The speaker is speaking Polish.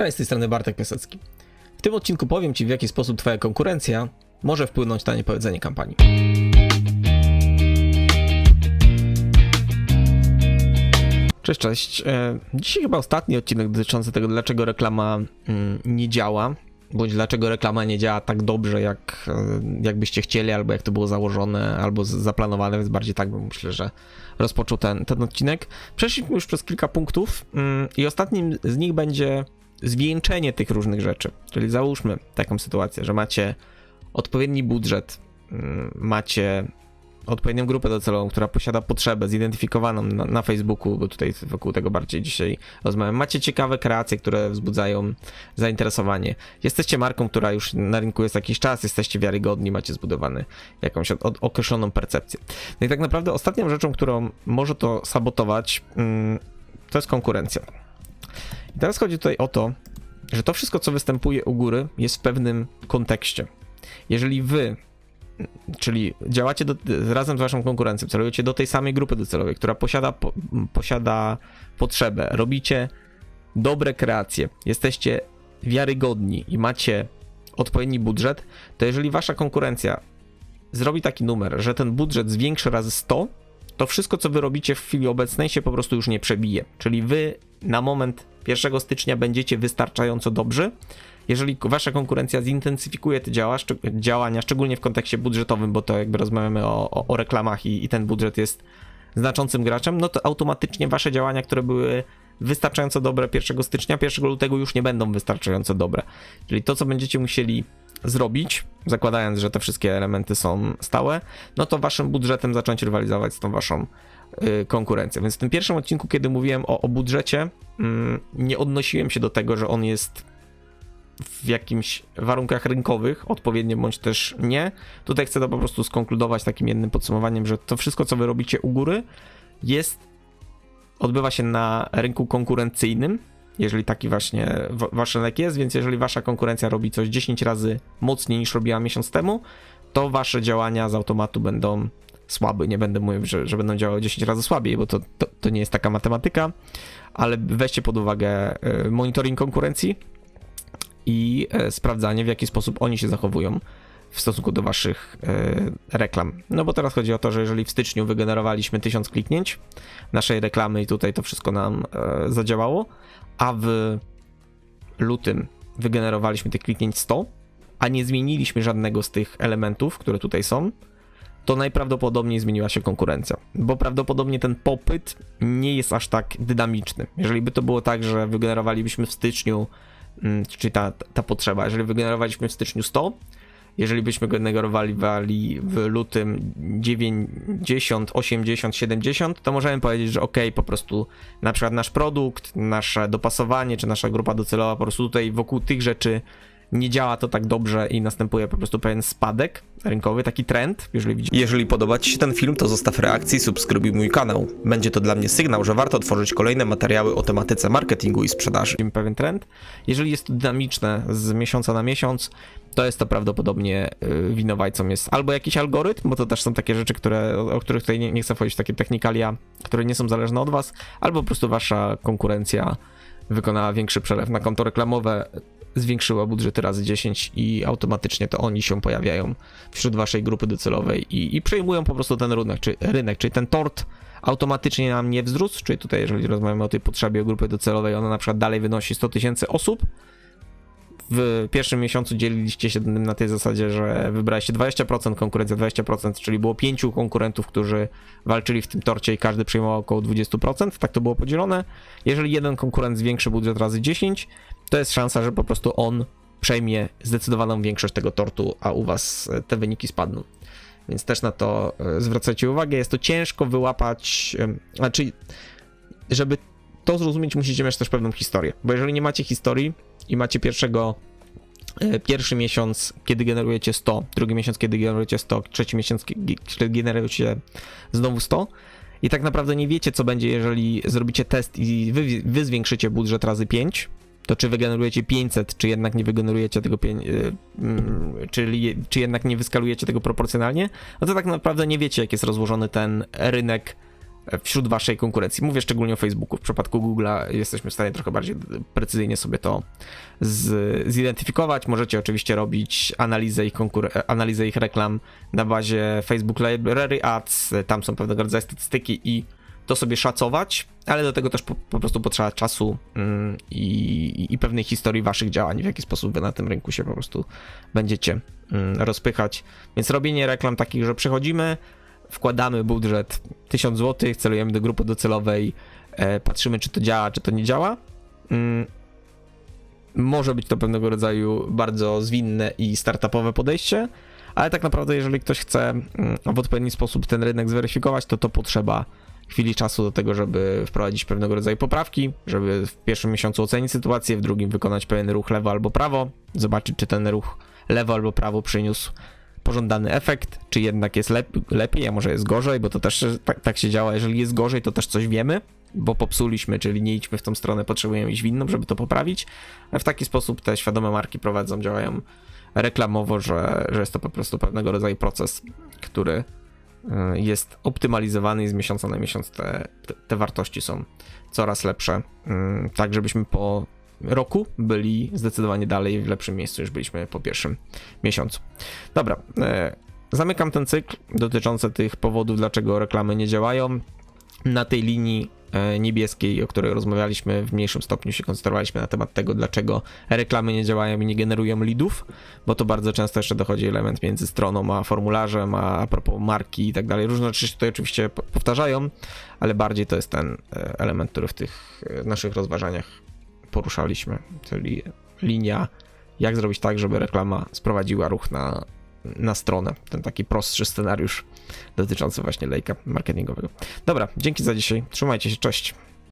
Cześć, z tej strony Bartek Piasecki. W tym odcinku powiem Ci, w jaki sposób Twoja konkurencja może wpłynąć na niepowiedzenie kampanii. Cześć, cześć. E, Dzisiaj chyba ostatni odcinek dotyczący tego, dlaczego reklama mm, nie działa, bądź dlaczego reklama nie działa tak dobrze, jak, e, jak byście chcieli, albo jak to było założone, albo zaplanowane, więc bardziej tak bym myślę, że rozpoczął ten, ten odcinek. Przeszliśmy już przez kilka punktów mm, i ostatnim z nich będzie zwieńczenie tych różnych rzeczy. Czyli załóżmy taką sytuację, że macie odpowiedni budżet, mm, macie odpowiednią grupę docelową, która posiada potrzebę zidentyfikowaną na, na Facebooku, bo tutaj wokół tego bardziej dzisiaj rozmawiam. Macie ciekawe kreacje, które wzbudzają zainteresowanie. Jesteście marką, która już na rynku jest jakiś czas, jesteście wiarygodni, macie zbudowany jakąś od, od, określoną percepcję. No i tak naprawdę ostatnią rzeczą, którą może to sabotować, mm, to jest konkurencja. I teraz chodzi tutaj o to, że to wszystko, co występuje u góry, jest w pewnym kontekście. Jeżeli wy, czyli działacie do, razem z waszą konkurencją, celujecie do tej samej grupy docelowej, która posiada, po, posiada potrzebę, robicie dobre kreacje, jesteście wiarygodni i macie odpowiedni budżet, to jeżeli wasza konkurencja zrobi taki numer, że ten budżet zwiększy razy 100, to wszystko, co wy robicie w chwili obecnej, się po prostu już nie przebije. Czyli wy na moment 1 stycznia będziecie wystarczająco dobrzy. Jeżeli wasza konkurencja zintensyfikuje te działa, szczeg- działania, szczególnie w kontekście budżetowym, bo to jakby rozmawiamy o, o, o reklamach i, i ten budżet jest znaczącym graczem, no to automatycznie wasze działania, które były wystarczająco dobre 1 stycznia, 1 lutego już nie będą wystarczająco dobre. Czyli to, co będziecie musieli zrobić, zakładając, że te wszystkie elementy są stałe, no to waszym budżetem zacząć rywalizować z tą waszą y, konkurencją. Więc w tym pierwszym odcinku, kiedy mówiłem o, o budżecie, mm, nie odnosiłem się do tego, że on jest w jakimś warunkach rynkowych, odpowiednio bądź też nie. Tutaj chcę to po prostu skonkludować takim jednym podsumowaniem, że to wszystko, co wy robicie u góry, jest, odbywa się na rynku konkurencyjnym, jeżeli taki właśnie wa- wasz rynek jest, więc jeżeli wasza konkurencja robi coś 10 razy mocniej niż robiła miesiąc temu, to wasze działania z automatu będą słabe. Nie będę mówił, że, że będą działały 10 razy słabiej, bo to, to, to nie jest taka matematyka, ale weźcie pod uwagę y, monitoring konkurencji i e, sprawdzanie, w jaki sposób oni się zachowują w stosunku do waszych e, reklam. No bo teraz chodzi o to, że jeżeli w styczniu wygenerowaliśmy 1000 kliknięć naszej reklamy i tutaj to wszystko nam e, zadziałało, a w lutym wygenerowaliśmy tych kliknięć 100, a nie zmieniliśmy żadnego z tych elementów, które tutaj są, to najprawdopodobniej zmieniła się konkurencja, bo prawdopodobnie ten popyt nie jest aż tak dynamiczny. Jeżeli by to było tak, że wygenerowalibyśmy w styczniu, mm, czyli ta, ta potrzeba, jeżeli wygenerowaliśmy w styczniu 100, jeżeli byśmy generowali wali w lutym 90, 80, 70, to możemy powiedzieć, że ok, po prostu na przykład nasz produkt, nasze dopasowanie, czy nasza grupa docelowa, po prostu tutaj wokół tych rzeczy nie działa to tak dobrze i następuje po prostu pewien spadek rynkowy, taki trend, jeżeli widzimy. Jeżeli podoba Ci się ten film, to zostaw reakcję i subskrybuj mój kanał. Będzie to dla mnie sygnał, że warto tworzyć kolejne materiały o tematyce marketingu i sprzedaży. widzimy pewien trend. Jeżeli jest to dynamiczne z miesiąca na miesiąc, to jest to prawdopodobnie y, winowajcą jest albo jakiś algorytm, bo to też są takie rzeczy, które, o, których tutaj nie, nie chcę wchodzić takie technikalia, które nie są zależne od was, albo po prostu wasza konkurencja wykonała większy przelew na konto reklamowe, zwiększyła budżety razy 10 i automatycznie to oni się pojawiają wśród waszej grupy docelowej i, i przejmują po prostu ten rynek, czy rynek, czyli ten tort automatycznie nam nie wzrósł, czyli tutaj jeżeli rozmawiamy o tej potrzebie grupy docelowej, ona na przykład dalej wynosi 100 tysięcy osób, w pierwszym miesiącu dzieliliście się na tej zasadzie, że wybraliście 20%, konkurencja 20%, czyli było pięciu konkurentów, którzy walczyli w tym torcie i każdy przejmował około 20%, tak to było podzielone. Jeżeli jeden konkurent zwiększy budżet razy 10, to jest szansa, że po prostu on przejmie zdecydowaną większość tego tortu, a u was te wyniki spadną. Więc też na to e, zwracajcie uwagę. Jest to ciężko wyłapać, znaczy, żeby to zrozumieć, musicie mieć też pewną historię. Bo jeżeli nie macie historii i macie pierwszego, e, pierwszy miesiąc, kiedy generujecie 100, drugi miesiąc, kiedy generujecie 100, trzeci miesiąc, kie- kiedy generujecie znowu 100, i tak naprawdę nie wiecie, co będzie, jeżeli zrobicie test i wy, wy zwiększycie budżet razy 5, to czy wygenerujecie 500, czy jednak nie wygenerujecie tego, y, mm, czyli, czy jednak nie wyskalujecie tego proporcjonalnie, no to tak naprawdę nie wiecie, jak jest rozłożony ten rynek e, wśród waszej konkurencji. Mówię szczególnie o Facebooku. W przypadku Google'a jesteśmy w stanie trochę bardziej precyzyjnie sobie to z, zidentyfikować. Możecie oczywiście robić analizę ich, analizę ich reklam na bazie Facebook Library Ads. Tam są pewnego rodzaju statystyki i to sobie szacować, ale do tego też po, po prostu potrzeba czasu mm, i, i pewnej historii waszych działań, w jaki sposób wy na tym rynku się po prostu będziecie mm, rozpychać. Więc robienie reklam takich, że przychodzimy, wkładamy budżet 1000 zł, celujemy do grupy docelowej, e, patrzymy czy to działa, czy to nie działa. Mm, może być to pewnego rodzaju bardzo zwinne i startupowe podejście, ale tak naprawdę, jeżeli ktoś chce mm, w odpowiedni sposób ten rynek zweryfikować, to to potrzeba chwili czasu do tego, żeby wprowadzić pewnego rodzaju poprawki, żeby w pierwszym miesiącu ocenić sytuację, w drugim wykonać pewien ruch lewo albo prawo, zobaczyć, czy ten ruch lewo albo prawo przyniósł pożądany efekt, czy jednak jest lep- lepiej, a może jest gorzej, bo to też tak, tak się działa. Jeżeli jest gorzej, to też coś wiemy, bo popsuliśmy, czyli nie idźmy w tą stronę, potrzebujemy iść w inną, żeby to poprawić. A w taki sposób te świadome marki prowadzą, działają reklamowo, że, że jest to po prostu pewnego rodzaju proces, który y, jest optymalizowany i z miesiąca na miesiąc te, te, te wartości są coraz lepsze, y, tak żebyśmy po roku byli zdecydowanie dalej w lepszym miejscu niż byliśmy po pierwszym miesiącu. Dobra, e, zamykam ten cykl dotyczący tych powodów, dlaczego reklamy nie działają. Na tej linii e, niebieskiej, o której rozmawialiśmy, w mniejszym stopniu się koncentrowaliśmy na temat tego, dlaczego reklamy nie działają i nie generują leadów, bo to bardzo często jeszcze dochodzi element między stroną a formularzem, a, a propos marki i tak dalej. Różne rzeczy się tutaj oczywiście po- powtarzają, ale bardziej to jest ten e, element, który w tych naszych rozważaniach poruszaliśmy, czyli linia, jak zrobić tak, żeby reklama sprowadziła ruch na, na stronę. Ten taki prostszy scenariusz dotyczący właśnie lejka marketingowego. Dobra, dzięki za dzisiaj. Trzymajcie się, cześć.